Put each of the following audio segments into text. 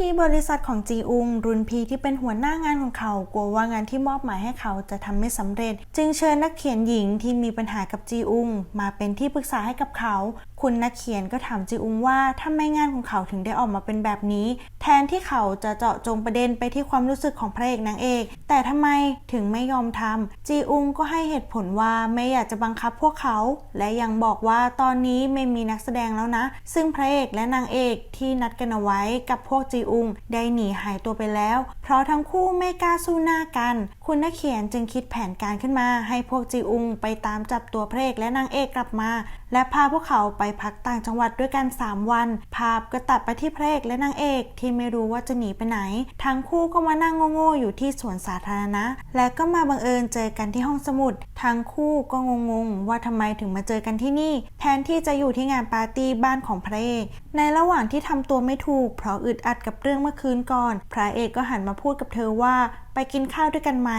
ที่บริษัทของจีอุง รุนพีที่เป็นหัวหน้างานของเขา กลัวว่างานที่มอบหมายให้เขาจะทำไม่สำเร็จ จึงเชิญนักเขียนหญิงที่มีปัญหากับจีอุง มาเป็นที่ปรึกษาให้กับเขา คุณนักเขียนก็ถามจีอุงว่าทำไมงานของเขาถึงได้ออกมาเป็นแบบนี้ แทนที่เขาจะเจาะจงประเด็นไปที่ความรู้สึกของพระเอกนางเอก แต่ทำไมถึงไม่ยอมทำจีอุงก็ให้เหตุผลว่าไม่อยากจะบังคับพวกเขา และยังบอกว่าตอนนี้ไม่มีนักแสดงแล้วนะ ซึ่งพระเอกและนางเอกที่นัดกันเอาไว้กับพวกจีอุงได้หนีหายตัวไปแล้ว เพราะทั้งคู่ไม่กล้าสู้หน้ากัน คุณนักเขียนจึงคิดแผนการขึ้นมา ให้พวกจีอุงไปตามจับตัวพระเอกและนางเอกกลับมา และพาพวกเขาไปพักต่างจังหวัดด้วยกัน 3 วัน ภาพก็ตัดไปที่พระเอกและนางเอกที่ไม่รู้ว่าจะหนีไปไหน ทั้งคู่ก็มานั่งโง่ๆอยู่ที่สวนสาธารณะ และก็มาบังเอิญเจอกันที่ห้องสมุด ทั้งคู่ก็งงๆว่าทำไมถึงมาเจอกันที่นี่ แทนที่จะอยู่ที่งานปาร์ตี้บ้านของพระเอก ในระหว่างที่ทำตัวไม่ถูก เพราะอึดอัดกับเรื่องเมื่อคืนก่อน พระเอกก็หันมาพูดกับเธอว่าไปกินข้าวด้วยกันไหม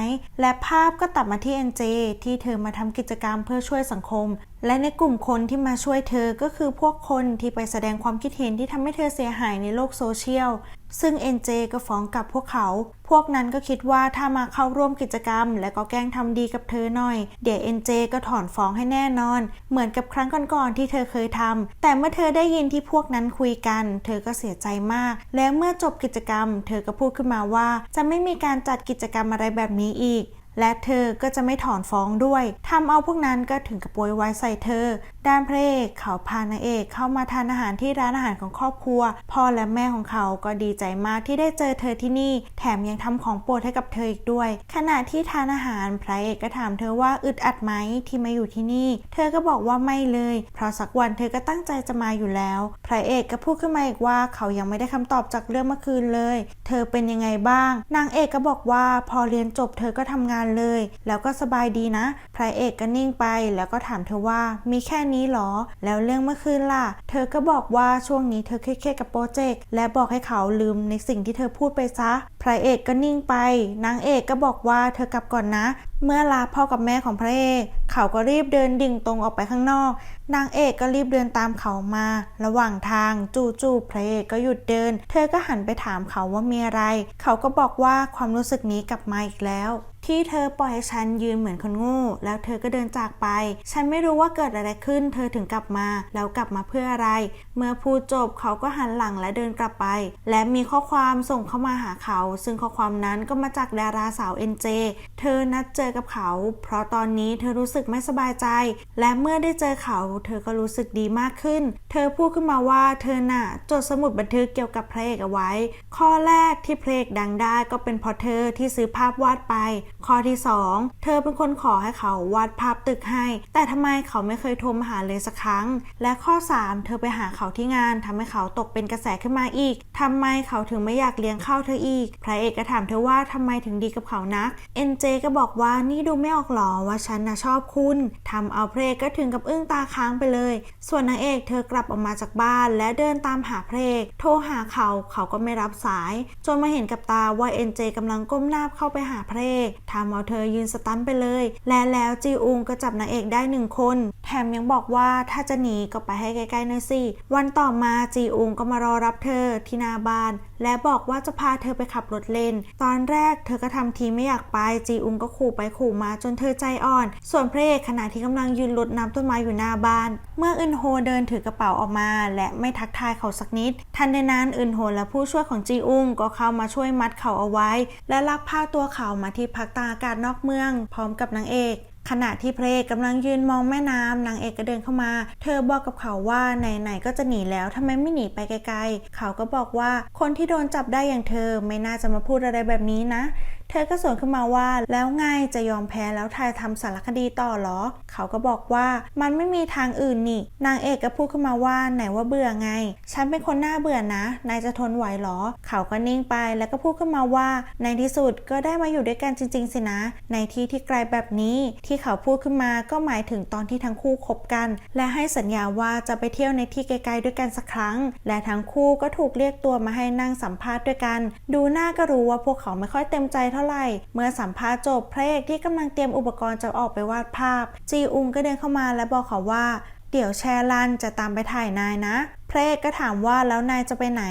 และภาพก็ตัดมาที่เอ็นเจที่เธอมาทำกิจกรรมเพื่อช่วยสังคม และในกลุ่มคนที่มาช่วยเธอก็คือพวกคนที่ไปแสดงความคิดเห็นที่ทำให้เธอเสียหายในโลกโซเชียล ซึ่ง NJ ก็ฟ้องกับพวกเขา พวกนั้นก็คิดว่าถ้ามาเข้าร่วมกิจกรรม และก็แกล้งทำดีกับเธอหน่อย เดี๋ยว NJ ก็ถอนฟ้องให้แน่นอน เหมือนกับครั้งก่อนๆที่เธอเคยทำ แต่เมื่อเธอได้ยินที่พวกนั้นคุยกัน เธอก็เสียใจมาก และเมื่อจบกิจกรรม เธอก็พูดขึ้นมาว่า จะไม่มีการจัดกิจกรรมอะไรแบบนี้อีก และเธอก็จะไม่ถอนฟ้องด้วยทำเอาพวกนั้นก็ถึงกับโวยวายใส่เธอ ด้านพระเอกเขาพานางเอกเข้ามาทานอาหารที่ร้านอาหารของครอบครัว พ่อและแม่ของเขาก็ดีใจมากที่ได้เจอเธอที่นี่ แถมยังทำของโปรดให้กับเธออีกด้วย ขณะที่ทานอาหารพระเอกก็ถามเธอว่าอึดอัดไหมที่มาอยู่ที่นี่ เธอก็บอกว่าไม่เลย เพราะสักวันเธอก็ตั้งใจจะมาอยู่แล้ว พระเอกก็พูดขึ้นมาอีกว่าเขายังไม่ได้คำตอบจากเรื่องเมื่อคืนเลย เธอเป็นยังไงบ้าง นางเอกก็บอกว่าพอเรียนจบเธอก็ทำงานเลย แล้วก็สบายดีนะพระเอกก็นิ่งไป แล้วก็ถามเธอว่ามีแค่นี้หรอ แล้วเรื่องเมื่อคืนล่ะ เธอก็บอกว่าช่วงนี้เธอเครียดกับโปรเจกต์และบอกให้เขาลืมในสิ่งที่เธอพูดไปซะพระเอกก็นิ่งไป นางเอกก็บอกว่าเธอกลับก่อนนะ เมื่อลาพ่อกับแม่ของพระเอก เขาก็รีบเดินดิ่งตรงออกไปข้างนอก นางเอกก็รีบเดินตามเขามา ระหว่างทางจู่ๆพระเอกก็หยุดเดิน เธอก็หันไปถามเขาว่ามีอะไร เขาก็บอกว่าความรู้สึกนี้กลับมาอีกแล้ว ที่เธอปล่อยให้ฉันยืนเหมือนคนโง่ แล้วเธอก็เดินจากไป ฉันไม่รู้ว่าเกิดอะไรขึ้น เธอถึงกลับมา แล้วกลับมาเพื่ออะไร เมื่อพูดจบเขาก็หันหลังและเดินกลับไป และมีข้อความส่งเข้ามาหาเขา ซึ่งข้อความนั้นก็มาจากดาราสาว NJ เธอนัดเจอกับเขา เพราะตอนนี้เธอรู้สึกไม่สบายใจ และเมื่อได้เจอเขา เธอก็รู้สึกดีมากขึ้น เธอพูดขึ้นมาว่าเธอน่ะจดสมุดบันทึกเกี่ยวกับพระเอกเอาไว้ ข้อแรกที่พระเอกดังได้ก็เป็นเพราะเธอที่ซื้อภาพวาดไป ข้อที่ 2 เธอเป็นคนขอให้เขาวาดภาพตึกให้ แต่ทำไมเขาไม่เคยโทรมาหาเลยสักครั้ง และข้อ 3 เธอไปหาเขาที่งานทำให้เขาตกเป็นกระแสขึ้นมาอีกทำไมเขาถึงไม่อยากเลี้ยงข้าวเธออีก พระเอกก็ถามเธอว่าทำไมถึงดีกับเขานัก NJ ก็บอกว่านี่ดูไม่ออกหรอว่าฉันนะชอบคุณทำเอาพระเอกก็ถึงกับอึ้งตาค้างไปเลย ส่วนนางเอกเธอกลับออกมาจากบ้านและเดินตามหาพระเอกโทรหาเขาเขาก็ไม่รับสาย จนมาเห็นกับตาว่า NJ กำลังก้มหน้าเข้าไปหาพระเอกทำเอาเธอยืนสตันไปเลย และแล้วจีอุงก็จับนางเอกได้หนึ่งคน แถมยังบอกว่าถ้าจะหนีก็ไปให้ใกล้ๆหน่อยสิ วันต่อมาจีอุงก็มารอรับเธอที่หน้าบ้าน และบอกว่าจะพาเธอไปขับรถเล่น ตอนแรกเธอก็ทำทีไม่อยากไป จีอุงก็ขู่ไปขู่มาจนเธอใจอ่อน ส่วนพระเอกขณะที่กำลังยืนรดน้ำต้นไม้อยู่หน้าบ้าน เมื่ออึนโฮเดินถือกระเป๋าออกมา และไม่ทักทายเขาสักนิด ทันใดนั้นอึนโฮและผู้ช่วยของจีอุงก็เข้ามาช่วยมัดเขาเอาไว้ และลักพาตัวเขามาที่พักตาอากาศนอกเมือง พร้อมกับนางเอก ขณะที่พระเอกกำลังยืนมองแม่น้ำนางเอกก็เดินเข้ามา เธอบอกกับเขาว่าไหนๆก็จะหนีแล้วทำไมไม่หนีไปไกลๆ เขาก็บอกว่าคนที่โดนจับได้อย่างเธอไม่น่าจะมาพูดอะไรแบบนี้นะ เธอก็สวนขึ้นมาว่า แล้วไงจะยอมแพ้แล้วทายทำสารคดีต่อเหรอ เขาก็บอกว่ามันไม่มีทางอื่นนี่ นางเอกก็พูดขึ้นมาว่าไหนว่าเบื่อไง ฉันเป็นคนน้าเบื่อนะ นายจะทนไหวเหรอ เขาก็นิ่งไปแล้วก็พูดขึ้นมาว่า ในที่สุดก็ได้มาอยู่ด้วยกันจริง ๆ สินะ ในที่ที่ไกลแบบนี้ที่เขาพูดขึ้นมาก็หมายถึงตอนที่ทั้งคู่คบกัน และให้สัญญาว่าจะไปเที่ยวในที่ไกลๆด้วยกันสักครั้ง และทั้งคู่ก็ถูกเรียกตัวมาให้นั่งสัมภาษณ์ด้วยกัน ดูหน้าก็รู้ว่าพวกเขาไม่ค่อยเต็มใจเท่าไหร่ เมื่อสัมภาษณ์จบพระเอกที่กำลังเตรียมอุปกรณ์จะออกไปวาดภาพ จีอุงก็เดินเข้ามาและบอกเขาว่า เดี๋ยวแชร์ลันจะตามไปถ่ายนายนะ พพระเอกก็ถามว่าแล้วนายจะไปไหน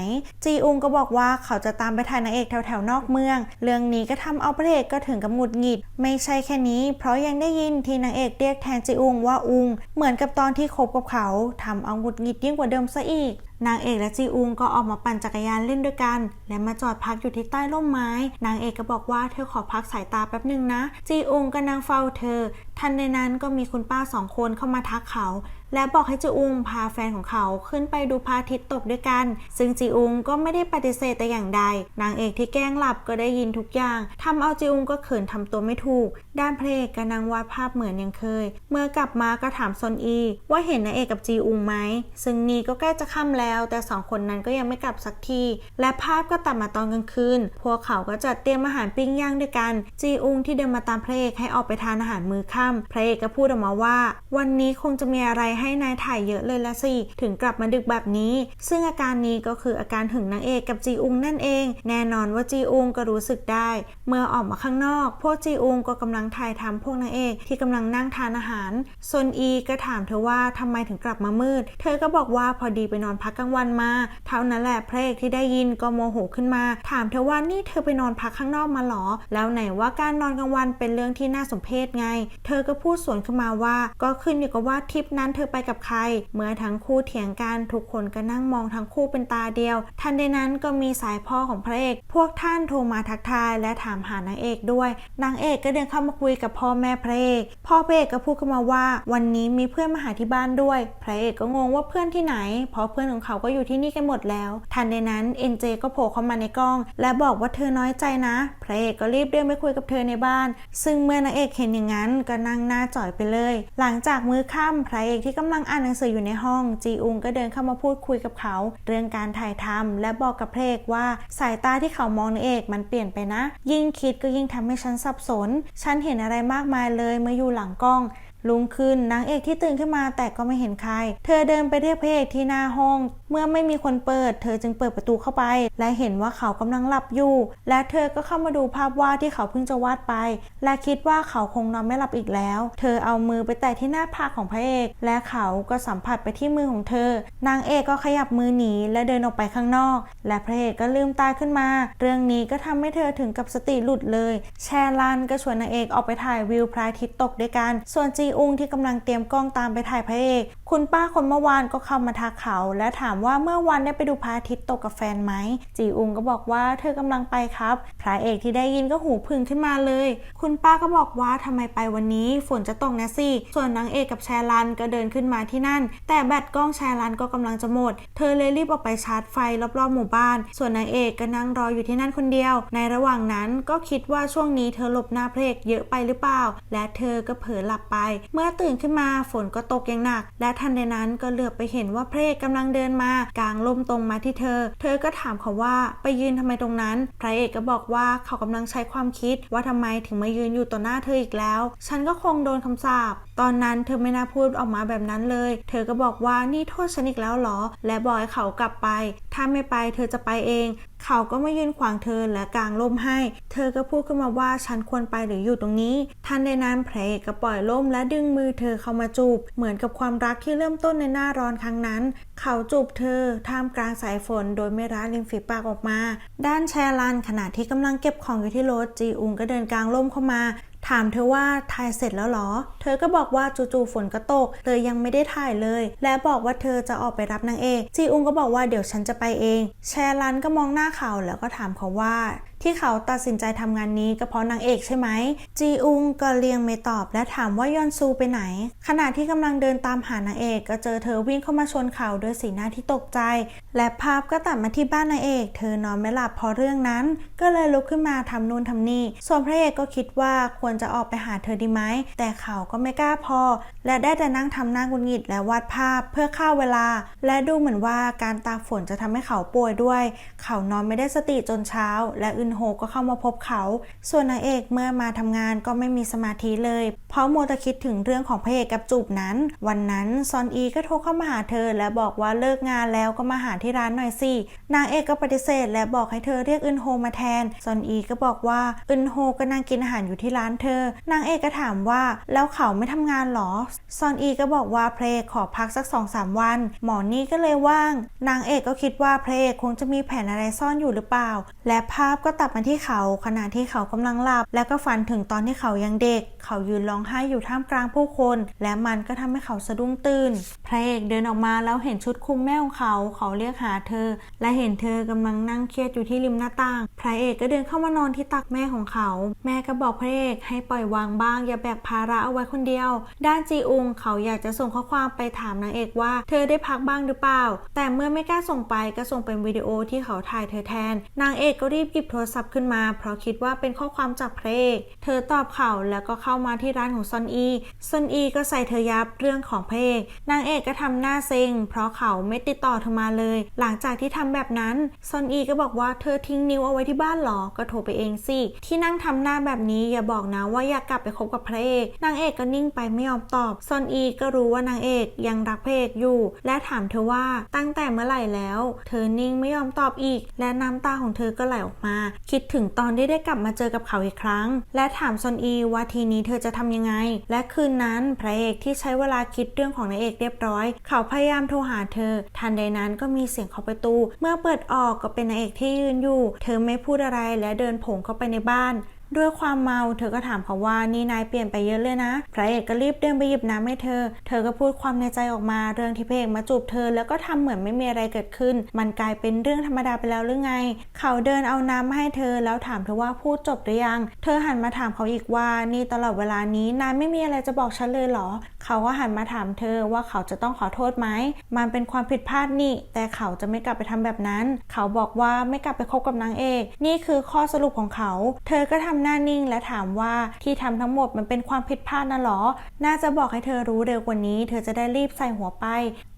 จีอุงก็บอกว่าเขาจะตามไปถ่ายนางเอกแถวๆนอกเมือง เรื่องนี้ก็ทำเอาพระเอกก็ถึงกับหงุดหงิด ไม่ใช่แค่นี้ เพราะยังได้ยินที่นางเอกเรียกแทนจีอุงว่าอุง เหมือนกับตอนที่คบกับเขาทำเอาหงุดหงิดยิ่งกว่าเดิมซะอีกนางเอกและจีอุงก็ออกมาปั่นจักรยานเล่นด้วยกัน และมาจอดพักอยู่ที่ใต้ร่มไม้ นางเอกก็บอกว่าเธอขอพักสายตาแป๊บหนึ่งนะ จีอุงก็นั่งเฝ้าเธอ ทันในนั้นก็มีคุณป้าสองคนเข้ามาทักเขา และบอกให้จีอุงพาแฟนของเขาขึ้นไปดูพระอาทิตย์ตกด้วยกัน ซึ่งจีอุงก็ไม่ได้ปฏิเสธแต่อย่างใด นางเอกที่แกล้งหลับก็ได้ยินทุกอย่างทำเอาจีอุงก็เขินทำตัวไม่ถูก ด้านพระเอกก็นั่งวาดภาพเหมือนอย่างเคย เมื่อกลับมาก็ถามซอนอี ว่าเห็นนางเอกกับจีอุงไหม ซึ่งนี่ก็ใกล้จะค่ำแล้ว แต่สองคนนั้นก็ยังไม่กลับสักที และภาพก็ตัดมาตอนกลางคืน พวกเขาก็จัดเตรียมอาหารปิ้งย่างด้วยกัน จีอุงที่เดินมาตามพระเอกให้ออกไปทานอาหารมื้อค่ำพระเอกก็พูดออกมาว่า วันนี้คงจะมีอะไรให้นายถ่ายเยอะเลยละสิ ถึงกลับมาดึกแบบนี้ ซึ่งอาการนี้ก็คืออาการหึงนางเอกกับจีอุงนั่นเอง แน่นอนว่าจีอุงก็รู้สึกได้ เมื่อออกมาข้างนอก พวกจีอุงก็กำลังถ่ายทำพวกนางเอกที่กำลังนั่งทานอาหารซนอีก็ถามเธอว่าทำไมถึงกลับมามืด เธอก็บอกว่าพอดีไปนอนพักกลางวันมา เท่านั้นแหละพระเอกที่ได้ยินก็โมโหขึ้นมา ถามเธอว่านี่เธอไปนอนพักข้างนอกมาหรอ แล้วไหนว่าการนอนกลางวันเป็นเรื่องที่น่าสมเพชไง เธอก็พูดสวนขึ้นมาว่า ก็ขึ้นอยู่กับว่าทริปนั้นเธอไปกับใคร เมื่อทั้งคู่เถียงกันทุกคนก็นั่งมองทั้งคู่เป็นตาเดียว ทันใดนั้นก็มีสายพ่อของพระเอก พวกท่านโทรมาทักทายและถามหานางเอกด้วย นางเอกก็เดินเข้ามาคุยกับพ่อแม่พระเอก พ่อพระเอกก็พูดขึ้นมาว่า วันนี้มีเพื่อนมาหาที่บ้านด้วย พระเอกก็งงว่าเพื่อนที่ไหน เพราะเพื่อนของเขาก็อยู่ที่นี่กันหมดแล้ว ทันใดนั้นเอ็นเจก็โผล่เข้ามาในกล้อง และบอกว่าเธอน้อยใจนะ พระเอกก็รีบเดินไปคุยกับเธอในบ้าน ซึ่งเมื่อนางเอกเห็นอย่างนั้นก็นั่งหน้าจ่อยไปเลย หลังจากมื้อค่ำพระเอกที่กำลังอ่านหนังสืออยู่ในห้อง จีอุงก็เดินเข้ามาพูดคุยกับเขา เรื่องการถ่ายทำและบอกกับเพลกว่าสายตาที่เขามองนางเอกมันเปลี่ยนไปนะ ยิ่งคิดก็ยิ่งทำให้ฉันสับสน ฉันเห็นอะไรมากมายเลยเมื่ออยู่หลังกล้องลุงขึ้นนางเอกที่ตื่นขึ้นมาแต่ก็ไม่เห็นใคร เธอเดินไปเรียกพระเอกที่หน้าห้อง เมื่อไม่มีคนเปิด เธอจึงเปิดประตูเข้าไป และเห็นว่าเขากำลังหลับอยู่ และเธอก็เข้ามาดูภาพวาดที่เขาเพิ่งจะวาดไป และคิดว่าเขาคงนอนไม่หลับอีกแล้ว เธอเอามือไปแตะที่หน้าผากของพระเอก และเขาก็สัมผัสไปที่มือของเธอ นางเอกก็ขยับมือหนีและเดินออกไปข้างนอก และพระเอกก็ลืมตาขึ้นมา เรื่องนี้ก็ทำให้เธอถึงกับสติหลุดเลย แชร์ลันก็ชวนนางเอกออกไปถ่ายวิวพระอาทิตย์ตกด้วยกัน ส่วนจีอุงที่กำลังเตรียมกล้องตามไปถ่ายพระเอก คุณป้าคนเมื่อวานก็เข้ามาทักเขา และถามว่าเมื่อวันได้ไปดูพระอาทิตย์ตกกับแฟนไหม จีอุงก็บอกว่าเธอกำลังไปครับ พระเอกที่ได้ยินก็หูพึ่งขึ้นมาเลย คุณป้าก็บอกว่าทำไมไปวันนี้ฝนจะตกนะสิ ส่วนนางเอกกับแชร์ลันก็เดินขึ้นมาที่นั่น แต่แบตกล้องแชร์ลันก็กำลังจะหมด เธอเลยรีบออกไปชาร์จไฟรอบๆหมู่บ้าน ส่วนนางเอกก็นั่งรออยู่ที่นั่นคนเดียว ในระหว่างนั้นก็คิดว่าช่วงนี้เธอหลบหน้าพระเอกเยอะไปหรือเปล่า และเธอก็เผลอหลับไป เมื่อตื่นขึ้นมาฝนก็ตกอย่างหนัก และทันใดนั้นก็เหลือบไปเห็นว่าพระเอกกำลังเดินมากลางลมตรงมาที่เธอ เธอก็ถามเขาว่าไปยืนทำไมตรงนั้น พระเอกก็บอกว่าเขากำลังใช้ความคิดว่าทำไมถึงมายืนอยู่ต่อหน้าเธออีกแล้ว ฉันก็คงโดนคำสาปตอนนั้นเธอไม่น่าพูดออกมาแบบนั้นเลย เธอก็บอกว่านี่โทษฉันอีกแล้วเหรอ และบอกให้เขากลับไป ถ้าไม่ไปเธอจะไปเอง เขาก็ไม่ยืนขวางเธอและกางล่มให้ เธอก็พูดขึ้นมาว่าฉันควรไปหรืออยู่ตรงนี้ ทันใดนั้นพระเอกก็ปล่อยล่มและดึงมือเธอเข้ามาจูบ เหมือนกับความรักที่เริ่มต้นในหน้าร้อนครั้งนั้น เขาจูบเธอท่ามกลางสายฝน โดยไม่ร้าริมฝีปากออกมา ด้านแชร์ลันขณะที่กำลังเก็บของอยู่ที่รถจีอุงก็เดินกลางล่มเข้ามา ถามเธอว่าถ่ายเสร็จแล้วหรอ เธอก็บอกว่าจู่ๆฝนก็ตกเลยยังไม่ได้ถ่ายเลย และบอกว่าเธอจะออกไปรับนางเอกจีอุงก็บอกว่าเดี๋ยวฉันจะไปเอง แชร์ลันก็มองหน้าเขาแล้วก็ถามเขาว่า ที่เขาตัดสินใจทำงานนี้ก็เพราะนางเอกใช่ไหม จีอุงก็เลียงไม่ตอบและถามว่ายอนซูไปไหน ขณะที่กำลังเดินตามหานางเอกก็เจอเธอวิ่งเข้ามาชนเขาด้วยสีหน้าที่ตกใจ และภาพก็ตัดมาที่บ้านนางเอก เธอนอนไม่หลับเพราะเรื่องนั้น ก็เลยลุกขึ้นมาทำนู่นทำนี่ ส่วนพระเอกก็คิดว่าควรจะออกไปหาเธอดีไหม แต่เขาก็ไม่กล้าพอ และได้แต่นั่งทำหน้าหงุดหงิดและวาดภาพเพื่อฆ่าเวลา และดูเหมือนว่าการตากฝนจะทำให้เขาป่วยด้วย เขานอนไม่ได้สติจนเช้า และอื่นโฮก็เข้ามาพบเขา ส่วนนางเอกเมื่อมาทำงานก็ไม่มีสมาธิเลย เพราะมัวแต่คิดถึงเรื่องของพระเอกกับจูบนั้น วันนั้นซอนอีก็โทรเข้ามาหาเธอ และบอกว่าเลิกงานแล้วก็มาหาที่ร้านหน่อยสิ นางเอกก็ปฏิเสธ และบอกให้เธอเรียกอึนโฮมาแทน ซอนอีก็บอกว่าอึนโฮก็นั่งกินอาหารอยู่ที่ร้านเธอ นางเอกก็ถามว่าแล้วเขาไม่ทำงานหรอ ซอนอีก็บอกว่าเพลขอพักสักสองสามวัน หมอนี่ก็เลยว่าง นางเอกก็คิดว่าเพลคงจะมีแผนอะไรซ่อนอยู่หรือเปล่า และภาพก็ตัดมาที่เขาขณะที่เขากำลังหลับ แล้วก็ฝันถึงตอนที่เขายังเด็ก เขายืนร้องไห้อยู่ท่ามกลางผู้คน และมันก็ทำให้เขาสะดุ้งตื่น พระเอกเดินออกมาแล้วเห็นชุดคลุมแม่ของเขา เขาเรียกหาเธอ และเห็นเธอกำลังนั่งเครียดอยู่ที่ริมหน้าต่าง พระเอกก็เดินเข้ามานอนที่ตักแม่ของเขา แม่ก็บอกพระเอกให้ปล่อยวางบ้าง อย่าแบกภาระเอาไว้คนเดียว ด้านจีอุงเขาอยากจะส่งข้อความไปถามนางเอกว่า เธอได้พักบ้างหรือเปล่า แต่เมื่อไม่กล้าส่งไปก็ส่งเป็นวิดีโอที่เขาถ่ายเธอแทน นางเอกก็รีบหยิบโทรศัพท์ขึ้นมา เพราะคิดว่าเป็นข้อความจากพระเอก เธอตอบเขาแล้วก็เข้ามาที่ร้านของซอนอี ซอนอีก็ใส่เธอยับเรื่องของพระเอก นางเอกก็ทำหน้าเซ็ง เพราะเขาไม่ติดต่อเธอมาเลย หลังจากที่ทำแบบนั้น ซอนอีก็บอกว่าเธอทิ้งนิ้วเอาไว้ที่บ้านหรอ ก็โทรไปเองสิ ที่นั่งทำหน้าแบบนี้อย่าบอกนะว่าอยากกลับไปคบกับพระเอก นางเอกก็นิ่งไปไม่ยอมตอบ ซอนอีก็รู้ว่านางเอกยังรักพระเอกอยู่ และถามเธอว่าตั้งแต่เมื่อไหร่แล้ว เธอนิ่งไม่ยอมตอบอีก และน้ำตาของเธอก็ไหลออกมาคิดถึงตอนที่ได้กลับมาเจอกับเขาอีกครั้ง และถามซอนอีว่าทีนี้เธอจะทำยังไง และคืนนั้นพระเอกที่ใช้เวลาคิดเรื่องของนางเอกเรียบร้อย เขาพยายามโทรหาเธอ ทันใดนั้นก็มีเสียงเคาะประตู เมื่อเปิดออกก็เป็นนางเอกที่ยืนอยู่ เธอไม่พูดอะไรและเดินผงเข้าไปในบ้าน ด้วยความเมาเธอก็ถามเขาว่านี่นายเปลี่ยนไปเยอะเลยนะ พระเอกก็รีบเดินไปหยิบน้ำให้เธอ เธอก็พูดความในใจออกมาเรื่องที่พระเอกมาจูบเธอ แล้วก็ทำเหมือนไม่มีอะไรเกิดขึ้น มันกลายเป็นเรื่องธรรมดาไปแล้วหรือไง เขาเดินเอาน้ำมาให้เธอแล้วถามเธอว่าพูดจบหรือยัง เธอหันมาถามเขาอีกว่านี่ตลอดเวลานี้นายไม่มีอะไรจะบอกฉันเลยเหรอ เขาก็หันมาถามเธอว่าเขาจะต้องขอโทษไหม มันเป็นความผิดพลาดนี่ แต่เขาจะไม่กลับไปทำแบบนั้น เขาบอกว่าไม่กลับไปคบกับนางเอก นี่คือข้อสรุปของเขา เธอก็ทำหน้านิ่งและถามว่าที่ทำทั้งหมดมันเป็นความผิดพลาดนะหรอ น่าจะบอกให้เธอรู้เร็วกว่านี้ เธอจะได้รีบใส่หัวไป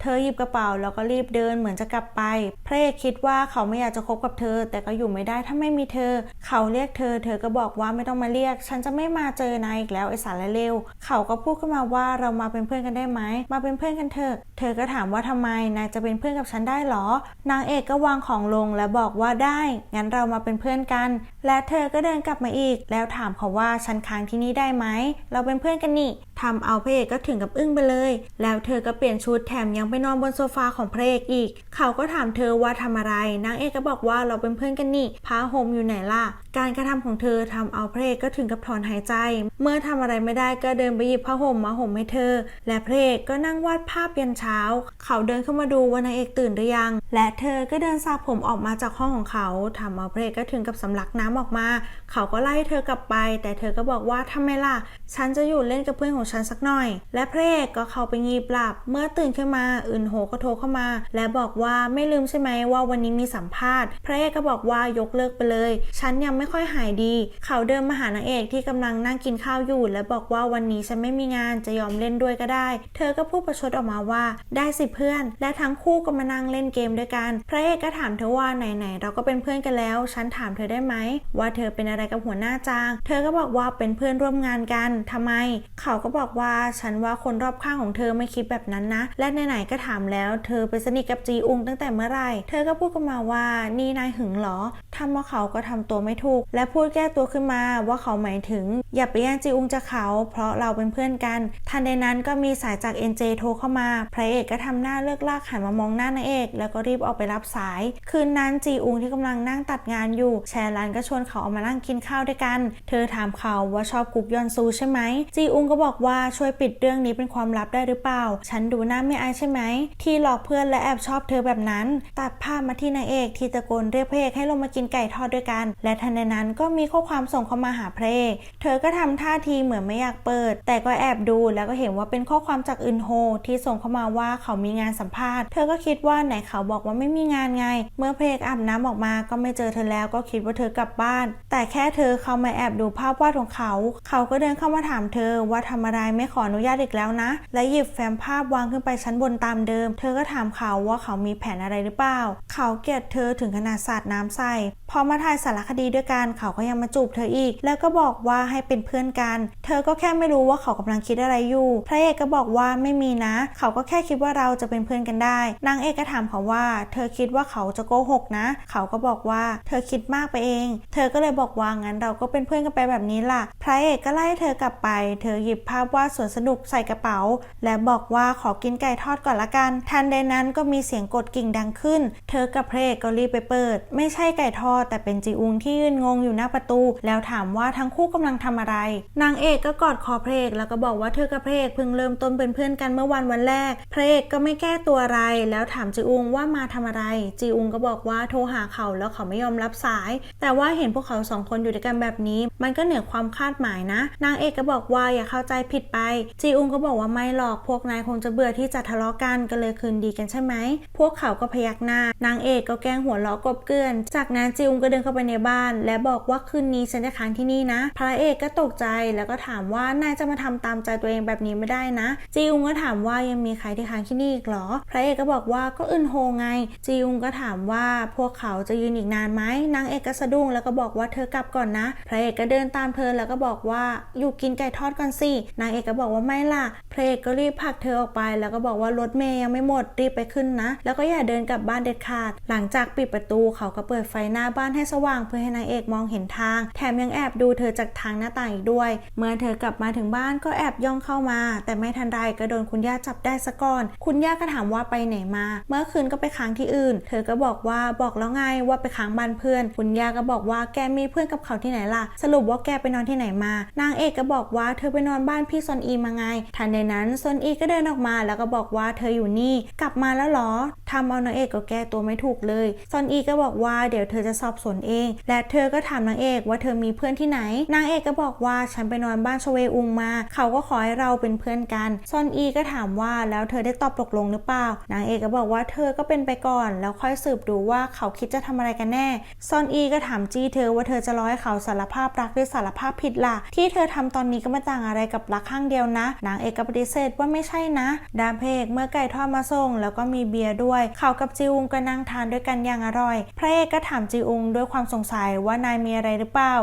เธอหยิบกระเป๋าแล้วก็รีบเดินเหมือนจะกลับไปพระเอกคิดว่าเขาไม่อยากจะคบกับเธอ แต่ก็อยู่ไม่ได้ถ้าไม่มีเธอ เขาเรียกเธอ เธอก็บอกว่าไม่ต้องมาเรียก ฉันจะไม่มาเจอนายอีกแล้วไอสารเลวเขาก็พูดขึ้นมาว่าเรามาเป็นเพื่อนกันได้ไหมมาเป็นเพื่อนกันเถอะ เธอก็ถามว่าทำไมนายจะเป็นเพื่อนกับฉันได้หรอ นางเอกก็วางของลงและบอกว่าได้ งั้นเรามาเป็นเพื่อนกัน และเธอก็เดินกลับมาอีกแล้วถามเขาว่าฉันค้างที่นี่ได้ไหม เราเป็นเพื่อนกันนี่ทำเอาพระเอกก็ถึงกับอึ้งไปเลย แล้วเธอก็เปลี่ยนชุดแถมยังไปนอนบนโซฟาของพระเอกอีก เขาก็ถามเธอว่าทำอะไร นางเอกก็บอกว่าเราเป็นเพื่อนกันนี่ผ้าห่มอยู่ไหนล่ะ การกระทำของเธอทำเอาพระเอกก็ถึงกับถอนหายใจ เมื่อทำอะไรไม่ได้ก็เดินไปหยิบผ้าห่มมาห่มให้เธอ และพระเอกก็นั่งวาดภาพยันเช้า เขาเดินเข้ามาดูว่านางเอกตื่นหรือยัง และเธอก็เดินสระผมออกมาจากห้องของเขาทำเอาพระเอกก็ถึงกับสำลักน้ำออกมา เขาก็ไล่เธอกลับไป แต่เธอก็บอกว่าทำไมล่ะ ฉันจะอยู่เล่นกับเพื่อนของฉันสักหน่อย และพระเอกก็เข้าไปงีบหลับ เมื่อตื่นขึ้นมาอื่นโหก็โทรเข้ามา และบอกว่าไม่ลืมใช่ไหมว่าวันนี้มีสัมภาษณ์ พระเอกก็บอกว่ายกเลิกไปเลย ฉันยังไม่ค่อยหายดี เขาเดินมาหานางเอกที่กำลังนั่งกินข้าวอยู่ และบอกว่าวันนี้ฉันไม่มีงานจะยอมเล่นด้วยก็ได้ เธอก็พูดประชดออกมาว่า ได้สิเพื่อน และทั้งคู่ก็มานั่งเล่นเกมด้วยกัน พระเอกก็ถามเธอว่าไหนๆเราก็เป็นเพื่อนกันแล้ว ฉันถามเธอได้ไหมว่าเธอเป็นอะไรกับหัวหน้าจาง เธอก็บอกว่าเป็นเพื่อนร่วมงานกันทำไม เขาก็บอกว่าฉันว่าคนรอบข้างของเธอไม่คิดแบบนั้นนะ และไหนๆก็ถามแล้ว เธอไปสนิทกับจีอุงตั้งแต่เมื่อไหร่ เธอก็พูดกันมาว่านี่นายหึงเหรอทำว่าเขาก็ทำตัวไม่ถูก และพูดแก้ตัวขึ้นมาว่าเขาหมายถึง อย่าไปแย่งจีอุงจากเขา เพราะเราเป็นเพื่อนกัน ทันใดนั้นก็มีสายจาก NJ โทรเข้ามาพระเอกก็ทำหน้าเลิกลากหันมามองหน้านางเอก แล้วก็รีบออกไปรับสาย คืนนั้นจีอุงที่กำลังนั่งตัดงานอยู่ แชร์รันก็ชวนเขาออกมานั่งกินข้าวด้วยกัน เธอถามเขาว่าชอบกุ๊กยอนซูใช่ไหม จีอุงก็บอกว่าช่วยปิดเรื่องนี้เป็นความลับได้หรือเปล่า ฉันดูหน้าไม่อายใช่ไหม ที่หลอกเพื่อนและแอบชอบเธอแบบนั้น ตัดภาพมาที่นางเอกที่ตะโกนเรียกพระเอกให้ลงมากินไก่ทอดด้วยกัน และทันใดนั้นก็มีข้อความส่งเข้ามาหาพระเอกเธอก็ทำท่าทีเหมือนไม่อยากเปิด แต่ก็แอบดูแล้วก็เห็นว่าเป็นข้อความจากอึนโฮที่ส่งเข้ามาว่าเขามีงานสัมภาษณ์ เธอก็คิดว่าไหนเขาบอกว่าไม่มีงานไง เมื่อพระเอกอาบน้ำออกมาก็ไม่เจอเธอแล้วก็คิดว่าเธอกลับบ้าน แต่แค่เธอเข้ามาแอบดูภาพวาดของเขา เขาก็เดินเข้ามาถามเธอว่าทำอะไรไม่ขออนุญาตอีกแล้วนะ และหยิบแฟ้มภาพวางขึ้นไปชั้นบนตามเดิม เธอก็ถามเขาว่าเขามีแผนอะไรหรือเปล่า เขาเกลียดเธอถึงขนาดสาดน้ำใส่พอมาถ่ายสารคดีด้วยกันเขาก็ยังมาจูบเธออีก แล้วก็บอกว่าให้เป็นเพื่อนกัน เธอก็แค่ไม่รู้ว่าเขากำลังคิดอะไรอยู่ พระเอกก็บอกว่าไม่มีนะ เขาก็แค่คิดว่าเราจะเป็นเพื่อนกันได้ นางเอกก็ถามเขาว่า เธอคิดว่าเขาจะโกหกนะ เขาก็บอกว่า เธอคิดมากไปเอง เธอก็เลยบอกว่างั้นเราก็เป็นเพื่อนกันไปแบบนี้ล่ะ พระเอกก็ไล่เธอกลับไป เธอหยิบภาพวาดสวนสนุกใส่กระเป๋า และบอกว่าขอกินไก่ทอดก่อนละกัน ทันใดนั้นก็มีเสียงกดกิ่งดังขึ้น เธอกับพระเอกก็รีบไปเปิด ไม่ใช่ไก่ทอด แต่เป็นจีอุงที่ยืนงงอยู่หน้าประตู แล้วถามว่าทั้งคู่กำลังทำอะไร นางเอกก็กอดคอพระเอกแล้วก็บอกว่าเธอกับพระเอกเพิ่งเริ่มต้นเป็นเพื่อนกันเมื่อวันวันแรก พระเอกก็ไม่แก้ตัวอะไร แล้วถามจีอุงว่ามาทำอะไร จีอุงก็บอกว่าโทรหาเขาแล้วเขาไม่ยอมรับสาย แต่ว่าเห็นพวกเขาสองคนอยู่ด้วยกันแบบนี้ มันก็เหนือความคาดหมายนะ นางเอกก็บอกว่าอย่าเข้าใจผิดไป จีอุงก็บอกว่าไม่หรอกพวกนายคงจะเบื่อที่จะทะเลาะกันก็เลยคืนดีกันใช่ไหม พวกเขาก็พยักหน้า นางเอกก็แกล้งหัวเราะกบเกลื่อน จากนั้นจีอุงก็เดินเข้าไปในบ้าน และบอกว่าคืนนี้ฉันจะค้างที่นี่นะ พระเอกก็ตกใจแล้วก็ถามว่านายจะมาทำตามใจตัวเองแบบนี้ไม่ได้นะ จีอุงก็ถามว่ายังมีใครที่ค้างที่นี่อีกหรอ พระเอกก็บอกว่าก็อึนโฮไง จีอุงก็ถามว่าพวกเขาจะยืนอีกนานไหมนางเอกก็สะดุ้งแล้วก็บอกว่าเธอกลับก่อนนะพระเอกก็เดินตามเธอแล้วก็บอกว่าอยู่กินไก่ทอดก่อนสิ นางเอกก็บอกว่าไม่ล่ะ พระเอกก็รีบผลักเธอออกไป แล้วก็บอกว่ารถเมย์ยังไม่หมดรีบไปขึ้นนะ แล้วก็อย่าเดินกลับบ้านเด็ดขาด หลังจากปิดประตูเขาก็เปิดไฟหน้าบ้านให้สว่างเพื่อให้นางเอกมองเห็นทาง แถมยังแอบดูเธอจากทางหน้าต่างอีกด้วย เมื่อเธอกลับมาถึงบ้านก็แอบย่องเข้ามา แต่ไม่ทันไรก็โดนคุณย่าจับได้ซะก่อน คุณย่าก็ถามว่าไปไหนมา เมื่อคืนก็ไปค้างที่อื่น เธอก็บอกว่าบอกแล้วไงว่าไปค้างบ้านเพื่อน คุณย่าก็บอกว่าแกมีเพื่อนกับเขาที่ไหนล่ะ สรุปว่าแกไปนอนที่ไหนมา นางเอกก็บอกว่าเธอไปนอนบ้านพี่ซอนอีมาไง ทันใดนั้นซอนอีก็เดินออกมาแล้วก็บอกว่าเธออยู่นี่ กลับมาแล้วเหรอทำเอานางเอกก็แก้ตัวไม่ถูกเลย ซอนอีก็บอกว่าเดี๋ยวเธอจะสอบสวนเอง และเธอก็ถามนางเอกว่าเธอมีเพื่อนที่ไหน นางเอกก็บอกว่าฉันไปนอนบ้านชเวอุงมา เขาก็ขอให้เราเป็นเพื่อนกัน ซอนอีก็ถามว่าแล้วเธอได้ตอบตกลงหรือเปล่า นางเอกก็บอกว่าเธอก็เป็นไปก่อน แล้วค่อยสืบดูว่าเขาคิดจะทำอะไรกันแน่ ซอนอีก็ถามจี้เธอว่าเธอจะรอให้เขาสารภาพรักหรือสารภาพผิดล่ะ ที่เธอทำตอนนี้ก็ไม่ต่างอะไรกับรักข้างเดียวนะ นางเอกปฏิเสธว่าไม่ใช่นะ ดามเพกเมื่อไก่ทอดมาส่ง แล้วก็มีเบียร์ด้วย เขากับจิอุงก็นั่งทานด้วยกันอย่างอร่อย พระเอกก็ถามจิอุงด้วยความสงสัยว่านายมีอะไรหรือเปล่า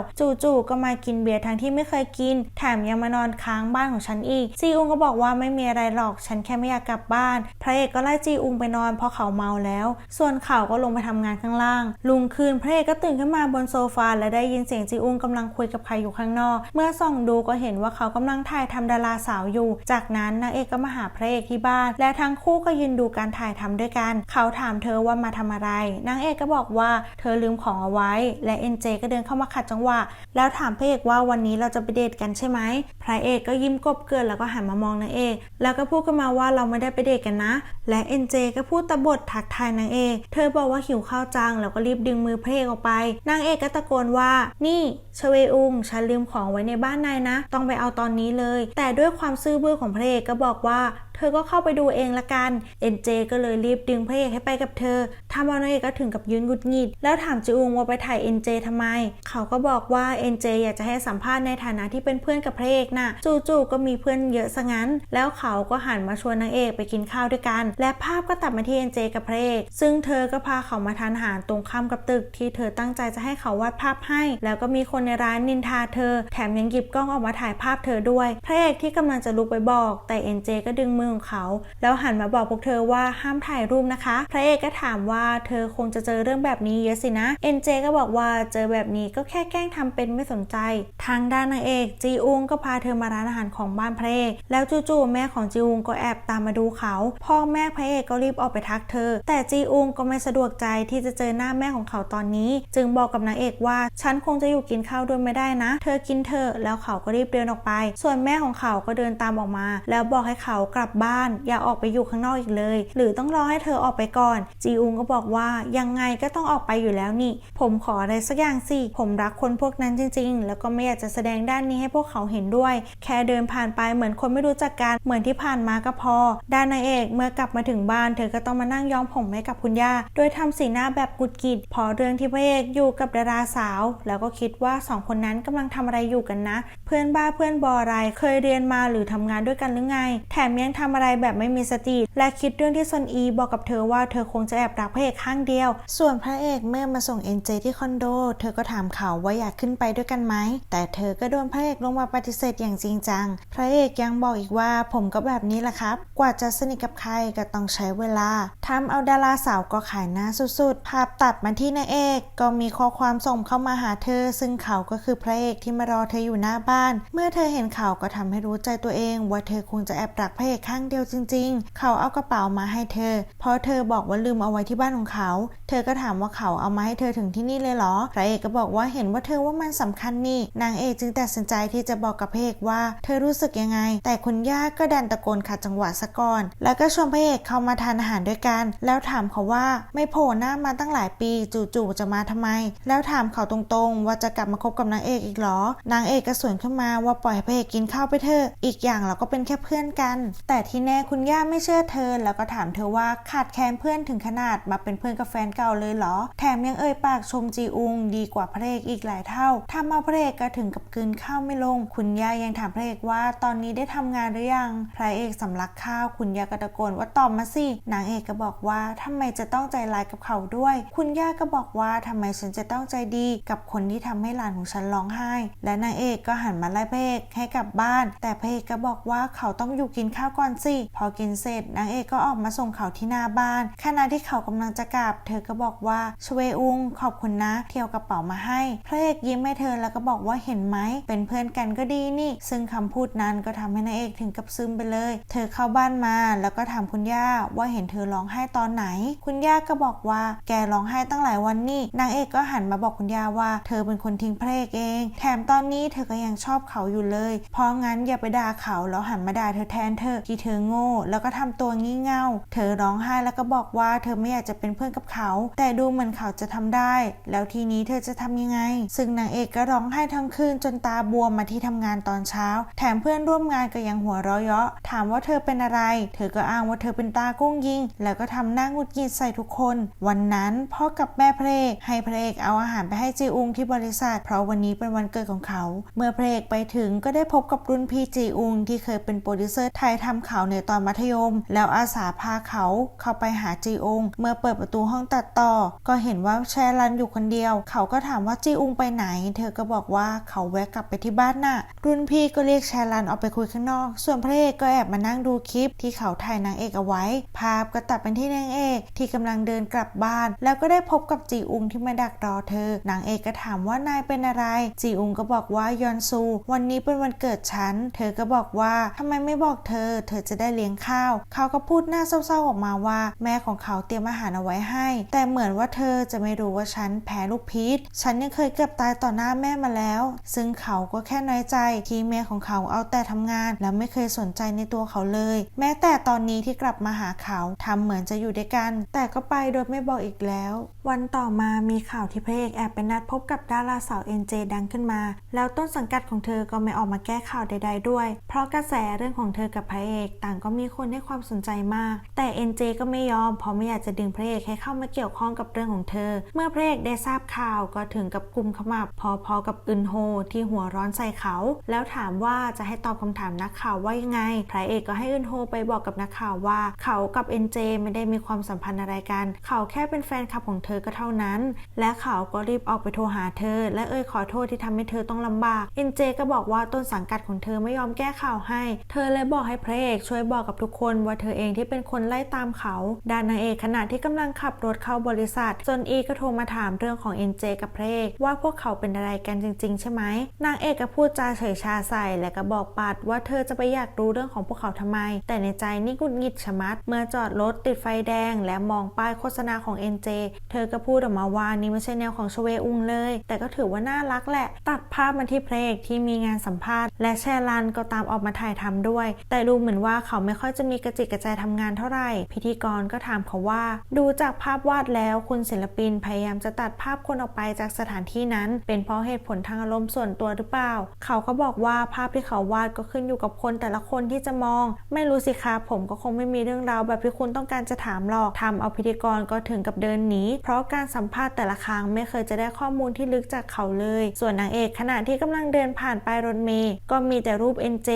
จู่ๆก็มากินเบียร์ทั้งที่ไม่เคยกิน แถมยังมานอนค้างบ้านของฉันอีก จีอุงก็บอกว่าไม่มีอะไรหรอก ฉันแค่ไม่อยากกลับบ้าน พระเอกก็ไล่จีอุงไปนอนเพราะเขาเมาแล้ว ส่วนเขาก็ลงไปทำงานข้างล่าง ลุงคืนพระเอกก็ตื่นขึ้นมาบนโซฟาและได้ยินเสียงจีอุงกำลังคุยกับใครอยู่ข้างนอก เมื่อส่องดูก็เห็นว่าเขากำลังถ่ายทำดาราสาวอยู่ จากนั้นนางเอกก็มาหาพระเอกที่บ้าน และทั้งคู่ก็ยืนดูการถ่ายทำด้วยกัน เขาถามเธอว่ามาทำอะไรนางเอกก็บอกว่าเธอลืมของเอาไว้ และเอ็นเจก็เดินเข้ามาขัดจังหวะ แล้วถามพระเอกว่าวันนี้เราจะไปเดทกันใช่ไหมพระเอกก็ยิ้มกบเกลือนแล้วก็หันมามองนางเอก แล้วก็พูดขึ้นมาว่าเราไม่ได้ไปเดทกันนะ และเอ็นเจก็พูดตะบททักทายนางเอก เธอบอกว่าหิวข้าวจังแล้วก็รีบดึงมือพระเอกออกไป นางเอกก็ตะโกนว่า นี่ชเวอุงฉันลืมของไว้ในบ้านนายนะ ต้องไปเอาตอนนี้เลย แต่ด้วยความซื่อบื้อของพระเอกก็บอกว่า เธอก็เข้าไปดูเองละกัน เอ็นเจก็เลยรีบดึงพระเอกให้ไปกับเธอทำเอานางเอกก็ถึงกับยืนหงุดหงิด แล้วถามจิอุงว่าไปถ่ายเอ็นเจทำไม เขาก็บอกว่าเอ็นเจอยากจะให้สัมภาษณ์ในฐานะที่เป็นเพื่อนกับพระเอกน่ะ จู่ๆก็มีเพื่อนเยอะซะงั้น แล้วเขาก็หันมาชวนนางเอกไปกินข้าวด้วยกัน และภาพก็ตัดมาที่เอ็นเจกับพระเอก ซึ่งเธอก็พาเขามาทานอาหารตรงข้ามกับตึกที่เธอตั้งใจจะให้เขาวาดภาพให้ แล้วก็มีคนในร้านนินทาเธอ แถมยังหยิบกล้องออกมาถ่ายภาพเธอด้วย พระเอกที่กำลังจะลุกไปบอก แต่เอ็นเจก็ดึงมือของเขา แล้วหันมาบอกพวกเธอว่าห้ามถ่ายรูปนะคะ พระเอกก็ถามว่าเธอคงจะเจอเรื่องแบบนี้เยอะสินะ เอ็นเจก็บอกว่าเจอแบบนี้ก็แค่แกล้งทำเป็นไม่สนใจ ทางด้านนางเอกจีอุงก็พาเธอมาร้านอาหารของบ้านพระเอก แล้วจู่ๆแม่ของจีอุงก็แอบตามมาดูเขา พ่อแม่พระเอกก็รีบออกไปทักเธอ แต่จีอุงก็ไม่สะดวกใจที่จะเจอหน้าแม่ของเขาตอนนี้ จึงบอกกับนางเอกว่าฉันคงจะอยู่กินข้าวด้วยไม่ได้นะ เธอกินเถอะแล้วเขาก็รีบเดินออกไป ส่วนแม่ของเขาก็เดินตามออกมา แล้วบอกให้เขากลับบ้าน อย่าออกไปอยู่ข้างนอกอีกเลย หรือต้องรอให้เธอออกไปก่อน จีอุงก็บอกว่ายังไงก็ต้องออกไปอยู่แล้วนี่ ผมขออะไรสักอย่างสิ ผมรักคนพวกนั้นจริง ๆ แล้วก็ไม่อยากจะแสดงด้านนี้ให้พวกเขาเห็นด้วย แค่เดินผ่านไปเหมือนคนไม่รู้จักกัน เหมือนที่ผ่านมาก็พอ ด้านนางเอกเมื่อกลับมาถึงบ้าน เธอก็ต้องมานั่งย้อมผมให้กับคุณย่า โดยทำสีหน้าแบบกุดกิดพอเรื่องที่พระเอกอยู่กับดาราสาว แล้วก็คิดว่าสองคนนั้นกำลังทำอะไรอยู่กันนะ พื่อนบ้าเพื่อนบออะไร เคยเรียนมาหรือทำงานด้วยกันหรือไง แถมยังทำอะไรแบบไม่มีสติ และคิดเรื่องที่ซอนอีบอกกับเธอว่าเธอคงจะแอบรักพระเอกข้างเดียว ส่วนพระเอกเมื่อมาส่งเอ็นเจที่คอนโด เธอก็ถามเขาว่าอยากขึ้นไปด้วยกันไหม แต่เธอก็โดนพระเอกลงมาปฏิเสธอย่างจริงจัง พระเอกยังบอกอีกว่าผมก็แบบนี้แหละครับ กว่าจะสนิทกับใครก็ต้องใช้เวลาทำเอาดาราสาวก็ขายหน้าสุดๆ ภาพตัดมาที่นายเอก ก็มีข้อความส่งเข้ามาหาเธอ ซึ่งเขาก็คือพระเอกที่มารอเธออยู่หน้าบ้านเมื่อเธอเห็นเขาก็ทำให้รู้ใจตัวเอง ว่าเธอคงจะแอบรักพระเอกข้างเดียวจริง ๆ เขาเอากระเป๋ามาให้เธอ เพราะเธอบอกว่าลืมเอาไว้ที่บ้านของเขา เธอก็ถามว่าเขาเอามาให้เธอถึงที่นี่เลยเหรอ พระเอกก็บอกว่าเห็นว่าเธอว่ามันสำคัญนี่ นางเอกจึงตัดสินใจที่จะบอกกับพระเอกว่า เธอรู้สึกยังไง แต่คุณย่าก็ดันตะโกนขัดจังหวะซะก่อน แล้วก็ชวนพระเอกเข้ามาทานอาหารด้วยกัน แล้วถามเขาว่าไม่โผล่หน้ามาตั้งหลายปีจู่ๆจะมาทำไม แล้วถามเขาตรงๆ ว่าจะกลับมาคบกับนางเอกอีกเหรอนางเอกก็สวนขึ้นมาว่าปล่อยให้พระเอกกินข้าวไปเถอะอีกอย่างเราก็เป็นแค่เพื่อนกัน แต่ที่แน่คุณย่าไม่เชื่อเธอ แล้วก็ถามเธอว่าขาดแคลนเพื่อนถึงขนาดมาเป็นเพื่อนกับแฟนเก่าเลยเหรอ แถมยังเอ่ยปากชมจีอุง ดีกว่าพระเอกอีกหลายเท่าทำเอาพระเอกก็ถึงกับกลืนข้าวไม่ลง คุณย่ายังถามพระเอกว่าตอนนี้ได้ทำงานหรือยังพระเอกสำลักข้าวคุณย่าก็ตะโกนว่าตอบมาสินางเอกก็บอกว่าทำไมจะต้องใจร้ายกับเขาด้วย คุณย่าก็บอกว่าทำไมฉันจะต้องใจดี กับคนที่ทำให้หลานของฉันร้องไห้ และนางเอกก็หันมาไล่พระเอกให้กลับบ้าน แต่พระเอกก็บอกว่าเขาต้องอยู่กินข้าวก่อนสิ พอกินเสร็จนางเอกก็ออกมาส่งเขาที่หน้าบ้าน ขณะที่เขากำลังจะกลับ เธอก็บอกว่าชเวอุงขอบคุณนะ เที่ยวกระเป๋ามาให้ พระเอกยิ้มให้เธอแล้วก็บอกว่าเห็นไหม เป็นเพื่อนกันก็ดีนี่ ซึ่งคำพูดนั้นก็ทำให้นางเอกถึงกับซึมไปเลย เธอเข้าบ้านมาแล้วก็ถามคุณย่าว่าเห็นเธอร้องไห้ตอนไหน คุณย่าก็บอกว่าแกร้องไห้ตั้งหลายวันนี่ นางเอกก็หันมาบอกคุณย่าว่า เธอเป็นคนทิ้งพระเอกเอง แถมตอนนี้เธอก็ยังชอบเขาอยู่เลย เพราะงั้นอย่าไปด่าเขาแล้วหันมาด่าเธอแทนเธอที่เธอโง่ แล้วก็ทำตัวงี่เง่า เธอร้องไห้แล้วก็บอกว่าเธอไม่อยากจะเป็นเพื่อนกับเขา แต่ดูเหมือนเขาจะทำได้ แล้วทีนี้เธอจะทำยังไง ซึ่งนางเอกก็ร้องไห้ทั้งคืนจนตาบวมมาที่ทำงานตอนเช้า แถมเพื่อนร่วมงานก็ยังหัวเราะเยาะ ถามว่าเธอเป็นอะไร เธอก็อ้างว่าเธอเป็นตากุ้งยิง แล้วก็ทำหน้าหงุดหงิดใส่ทุกคน วันนั้นพ่อกับแม่พระเอกให้พระเอกเอาอาหารไปให้จีอุงที่บริษัท เพราะวันนี้เป็นวันเกิดของเขา เมื่อพระเอกไปถึงก็ได้พบกับรุ่นพี่จีอุงที่เคยเป็นโปรดิวเซอร์ไทยทำข่าวในตอนมัธยม แล้วอาสาพาเขาเข้าไปหาจีอุงเมื่อเปิดประตูห้องตัดต่อ ก็เห็นว่าแชรันอยู่คนเดียว เขาก็ถามว่าจีอุงไปไหน เธอก็บอกว่าเขาแวะกลับไปที่บ้านน่ะ รุ่นพี่ก็เรียกแชรันออกไปคุยข้างนอก ส่วนพระเอกก็แอบมานั่งดูคลิปที่เขาถ่ายนางเอกเอาไว้ ภาพก็ตัดเป็นที่นางเอกที่กำลังเดินกลับบ้าน แล้วก็ได้พบกับจีอุงที่มาดักรอเธอนางเอกก็ถามว่านายเป็นอะไร จีอุงก็บอกว่ายอนซูวันนี้เป็นวันเกิดฉัน เธอก็บอกว่าทำไมไม่บอกเธอ เธอจะได้เลี้ยงข้าว เขาก็พูดหน้าเศร้าๆออกมาว่า แม่ของเขาเตรียมอาหารเอาไว้ให้ แต่เหมือนว่าเธอจะไม่รู้ว่าฉันแพ้ลูกพิษฉันยังเคยเกือบตายต่อหน้าแม่มาแล้ว ซึ่งเขาก็แค่น้อยใจที่แม่ของเขาเอาแต่ทำงาน แล้วไม่เคยสนใจในตัวเขาเลย แม้แต่ตอนนี้ที่กลับมาหาเขาทำเหมือนจะอยู่ด้วยกัน แต่ก็ไปโดยไม่บอกอีกแล้ว วันต่อมามีข่าวที่พระเอกแอบไปนัดพบกับดาราสาวเอ็นเจดังขึ้นมา แล้วต้นสังกัดของเธอก็ไม่ออกมาแก้ข่าวใด ๆด้วย เพราะกระแสเรื่องของเธอกับพระเอก ต่างก็มีคนให้ความสนใจมาก แต่เอ็นเจก็ไม่ยอมเพราะไม่อยากจะดึงพระเอกให้เข้ามาเกี่ยวข้องกับเรื่องของเธอ เมื่อพระเอกได้ทราบข่าวก็ถึงกับกลุ่มขมับพอๆกับอึนโฮที่หัวร้อนใส่เขา แล้วถามว่าจะให้ตอบคำถามนักข่าวว่ายังไง พระเอกก็ให้อึนโฮไปบอกกับนักข่าวว่า เขากับเอ็นเจไม่ได้มีความสัมพันธ์อะไรกัน เขาแค่เป็นแฟนคลับของเธอก็เท่านั้น และเขาก็รีบออกไปโทรหาเธอ และเอ่ยขอโทษที่ทำให้เธอต้องลำบากเอ็นเจจก็บอกว่าต้นสังกัดของเธอไม่ยอมแก้ข่าวให้ เธอเลยบอกให้พระเอกช่วยบอกกับทุกคนว่าเธอเองที่เป็นคนไล่ตามเขาด้านนางเอกขณะที่กำลังขับรถเข้าบริษัทจนอีก็โทรมาถามเรื่องของเอ็นเจกับพระเอกว่าพวกเขาเป็นอะไรกันจริง ๆ ใช่ไหมนางเอกก็พูดจาเฉยชาใส่และก็บอกปัดว่าเธอจะไปอยากรู้เรื่องของพวกเขาทำไม แต่ในใจนี่กุดหงิดชะมัด เมื่อจอดรถติดไฟแดง และมองป้ายโฆษณาของเอ็นเจเธอก็พูดออกมาว่านี่ไม่ใช่แนวของชเวอุงเลย แต่ก็ถือว่าน่ารักแหละ ตัดภาพมาที่พระเอกที่มีงานสัมภาษณ์ และแชรันก็ตามออกมาถ่ายทำด้วย แต่ดูเหมือนว่าเขาไม่ค่อยจะมีกระจิตกระใจทำงานเท่าไหร่ พิธีกรก็ถามเขาว่า ดูจากภาพวาดแล้วคุณศิลปินพยายามจะตัดภาพคนออกไปจากสถานที่นั้น เป็นเพราะเหตุผลทางอารมณ์ส่วนตัวหรือเปล่า เขาก็บอกว่าภาพที่เขาวาดก็ขึ้นอยู่กับคนแต่ละคนที่จะมอง ไม่รู้สิคะผมก็คงไม่มีเรื่องราวแบบที่คุณต้องการจะถามหรอกทำเอาพิธีกรก็ถึงกับเดินหนีเพราะการสัมภาษณ์แต่ละครั้งไม่เคยจะได้ข้อมูลที่ลึกจากเขาเลย ส่วนนางเอกขณะที่กำลังเดินผ่านป้ายรถเมย์ก็มีแต่รูป NJ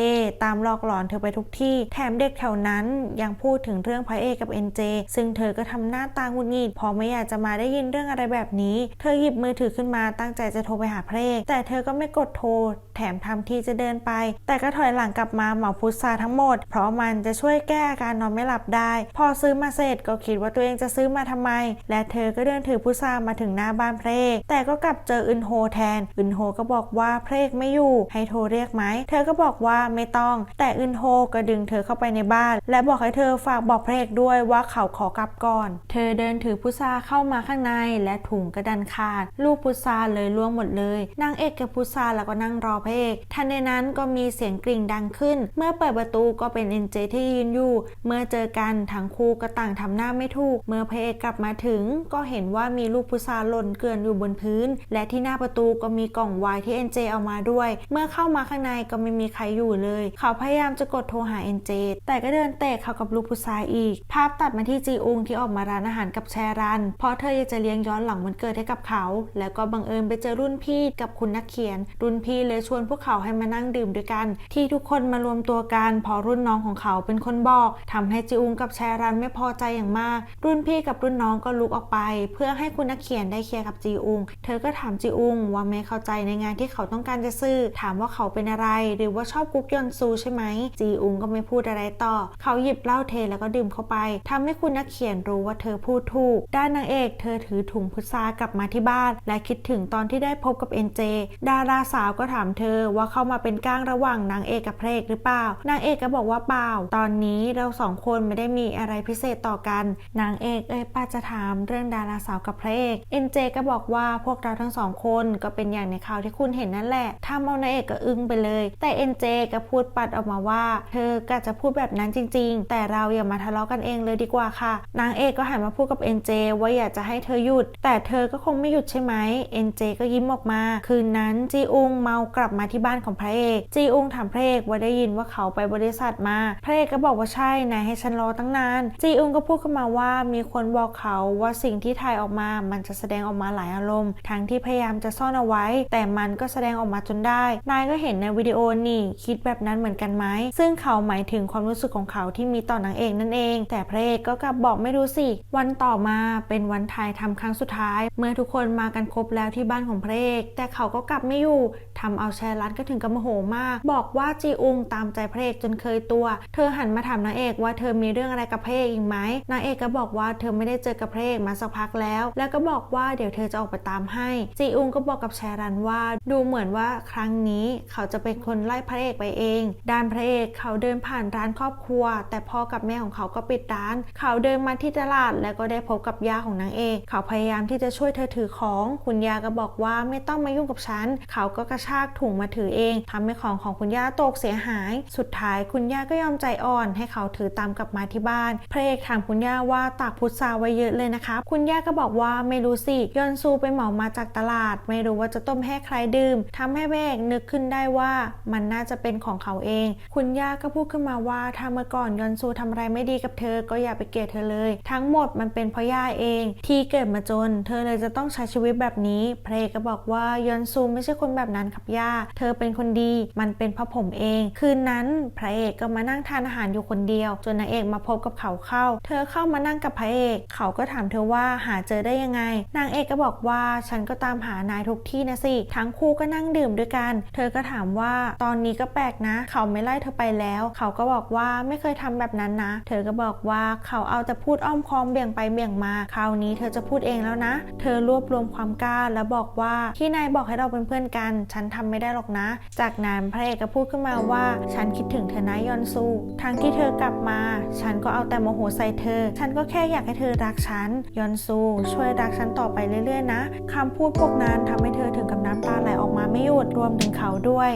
ตามหลอกหลอนเธอไปทุกที่ แถมเด็กแถวนั้นยังพูดถึงเรื่องพระเอกกับ NJ ซึ่งเธอก็ทำหน้าตาหงุดหงิดพอไม่อยากจะมาได้ยินเรื่องอะไรแบบนี้ เธอหยิบมือถือขึ้นมาตั้งใจจะโทรไปหาพระเอกแต่เธอก็ไม่กดโทร แถมทำทีจะเดินไป แต่ก็ถอยหลังกลับมาเหมาพุทราทั้งหมด เพราะมันจะช่วยแก้อาการนอนไม่หลับได้ พอซื้อมาเสร็จก็คิดว่าตัวเองจะซื้อมาทำไม และเธอก็เดินถือพุทรามาถึงหน้าบ้านพระเอกแต่ก็กลับเจออึนโฮแทนอึนโฮก็บอกว่าพระเอกไม่อยู่ ให้โทรเรียกไหม เธอก็บอกว่าไม่ต้อง แต่อึนโฮก็ดึงเธอเข้าไปในบ้าน และบอกให้เธอฝากบอกพระเอกด้วยว่าเขาขอกลับก่อน เธอเดินถือพุทราเข้ามาข้างในและถุงกระดันขาด ลูกพุทราเลยล่วงหมดเลย นางเอกกับพุทราแล้วก็นั่งรอพระเอก ทันในนั้นก็มีเสียงกริ่งดังขึ้น เมื่อเปิดประตูก็เป็นเอ็นเจที่ยืนอยู่ เมื่อเจอกันทั้งคู่ก็ต่างทำหน้าไม่ถูก เมื่อพระเอกกลับมาถึง ก็เห็นว่ามีลูกพุทราหล่นเกลื่อนอยู่บนพื้น และที่หน้าประตูก็มีกล่องไวน์ที่เอ็นเจเอามาด้วยเมื่อเข้ามาข้างในก็ไม่มีใครอยู่เลย เขาพยายามจะกดโทรหาเอ็นเจแต่ก็เดินเตะเขากับลูกพุทราอีก ภาพตัดมาที่จีอุงที่ออกมาร้านอาหารกับแชรัน เพราะเธออยากจะเลี้ยงย้อนหลังวันเกิดให้กับเขา แล้วก็บังเอิญไปเจอรุ่นพี่กับคุณนักเขียน รุ่นพี่เลยชวนพวกเขาให้มานั่งดื่มด้วยกัน ที่ทุกคนมารวมตัวกันพอรุ่นน้องของเขาเป็นคนบอกทำให้จีอุงกับแชรันไม่พอใจอย่างมาก รุ่นพี่กับรุ่นน้องก็ลุกออกไป เพื่อให้คุณนักเขียนได้เคลียร์กับจีอุง เธอก็ถามจีอุงว่าไม่เข้าใจในงานที่เขาต้องการจะซื้อถามว่าเขาเป็นอะไร หรือว่าชอบกุ๊กยอนซูใช่ไหม จีอุงก็ไม่พูดอะไรต่อ เขาหยิบเหล้าเทแล้วก็ดื่มเข้าไปทำให้คุณนักเขียนรู้ว่าเธอพูดถูก ด้านนางเอก เธอถือถุงพุทรากลับมาที่บ้าน และคิดถึงตอนที่ได้พบกับเอ็นเจดาราสาวก็ถามเธอว่าเข้ามาเป็นก้างระหว่างนางเอกกับพระเอกหรือเปล่า นางเอกก็บอกว่าเปล่า ตอนนี้เราสองคนไม่ได้มีอะไรพิเศษต่อกัน นางเอกเอ้ยป้าจะถามเรื่องดาราสาวกับพระเอก เอ็นเจก็บอกว่าพวกเราทั้งสองคนก็เป็นอย่างในข่าวที่คุณเห็นนั่นแหละทำเอานางเอกก็อึ้งไปเลย แต่เอ็นเจก็พูดปัดออกมาว่า เธอก็จะพูดแบบนั้นจริง ๆ แต่เราอย่ามาทะเลาะกันเองเลยดีกว่าค่ะ นางเอกก็หันมาพูดกับเอ็นเจว่าอยากจะให้เธอหยุด แต่เธอก็คงไม่หยุดใช่ไหมเอ็นเจก็ยิ้มออกมา คืนนั้นจีอุงเมากลับมาที่บ้านของพระเอกจีอุงถามพระเอกว่าได้ยินว่าเขาไปบริษัทมา พระเอกก็บอกว่าใช่นายให้ฉันรอตั้งนานจีอุงก็พูดขึ้นมาว่ามีคนบอกเขาว่าสิ่งที่ถ่ายออกมา มันจะแสดงออกมาหลายอารมณ์ ทั้งที่พยายามจะซ่อนเอาไว้ แต่มันก็แสดงออกมาจนได้ นายก็เห็นในวิดีโอนี่คิดแบบนั้นเหมือนกันไหม ซึ่งเขาหมายถึงความรู้สึกของเขาที่มีต่อนางเอกนั่นเอง แต่พระเอกก็กลับบอกไม่รู้สิ วันต่อมาเป็นวันถ่ายทำครั้งสุดท้าย เมื่อทุกคนมากันครบแล้วที่บ้านของพระเอก แต่เขาก็กลับไม่อยู่ทำเอาแชร์รันก็ถึงกับโมโหมาก บอกว่าจีอุงตามใจพระเอกจนเคยตัว เธอหันมาถามนางเอกว่าเธอมีเรื่องอะไรกับพระเอกอีกไหมนางเอกก็บอกว่าเธอไม่ได้เจอกับพระเอกมาสักพักแล้ว แล้วก็บอกว่าเดี๋ยวเธอจะออกไปตามให้จีอุงก็บอกกับแชรันว่าดูเหมือนว่าครั้งนี้เขาจะเป็นคนไล่พระเอกไปเอง ด้านพระเอกเขาเดินผ่านร้านครอบครัว แต่พ่อกับแม่ของเขาก็ปิดร้าน เขาเดินมาที่ตลาดแล้วก็ได้พบกับย่าของนางเอก เขาพยายามที่จะช่วยเธอถือของ คุณย่าก็บอกว่าไม่ต้องมายุ่งกับฉัน เขาก็กระชากถุงมาถือเองทำให้ของของคุณย่าตกเสียหาย สุดท้ายคุณย่าก็ยอมใจอ่อน ให้เขาถือตามกลับมาที่บ้าน พระเอกถามคุณย่าว่าตากพุทราไว้เยอะเลยนะครับคุณย่าก็บอกว่าไม่รู้สิยอนซูไปเหมามาจากตลาด ไม่รู้ว่าจะต้มให้ใครดื่มทำให้พระเกนึกขึ้นได้ว่ามันน่าจะเป็นของเขาเอง คุณย่าก็พูดขึ้นมาว่าถ้าเมื่อก่อนยอนซูทำอะไรไม่ดีกับเธอก็อย่าไปเกลียดเธอเลย ทั้งหมดมันเป็นเพราะย่าเอง ที่เกิดมาจน เธอเลยจะต้องใช้ชีวิตแบบนี้พเอกก็บอกว่ายอนซูไม่ใช่คนแบบนั้นครับย่า เธอเป็นคนดี มันเป็นเพราะผมเอง คืนนั้นพระเอกก็มานั่งทานอาหารอยู่คนเดียว จนนางเอกมาพบกับเขาเข้า เธอเข้ามานั่งกับพระเอก เขาก็ถามเธอว่าหาเจอได้ยังไง นางเอกก็บอกว่าฉันก็ตามหานายทุกที่นะสิ ทั้งคู่ก็นั่งดื่มด้วยกัน เธอก็ถามว่าตอนนี้ก็แปลกนะ เขาไม่ไล่เธอไปแล้ว เขาก็บอกว่าไม่เคยทำแบบนั้นนะ เธอก็บอกว่าเขาเอาแต่พูดอ้อมค้อมเบี่ยงไปเบี่ยงมา คราวนี้เธอจะพูดเองแล้วนะ เธอรวบรวมความกล้าแล้วบอกว่าที่นายบอกให้เราเป็นเพื่อนกัน ฉันทำไม่ได้หรอกนะ จากนั้นพระเอกก็พูดขึ้นมาว่า ฉันคิดถึงเธอนะยอนซูทั้งที่เธอกลับมา ฉันก็เอาแต่โมโหใส่เธอ ฉันก็แค่อยากให้เธอรักฉันยอนซู ช่วยรักฉันต่อไปเรื่อยๆนะคำพูดพวกนั้นทำให้เธอถึงกับน้ำตาไหลออกมาไม่หยุดรวมถึงเขาด้วย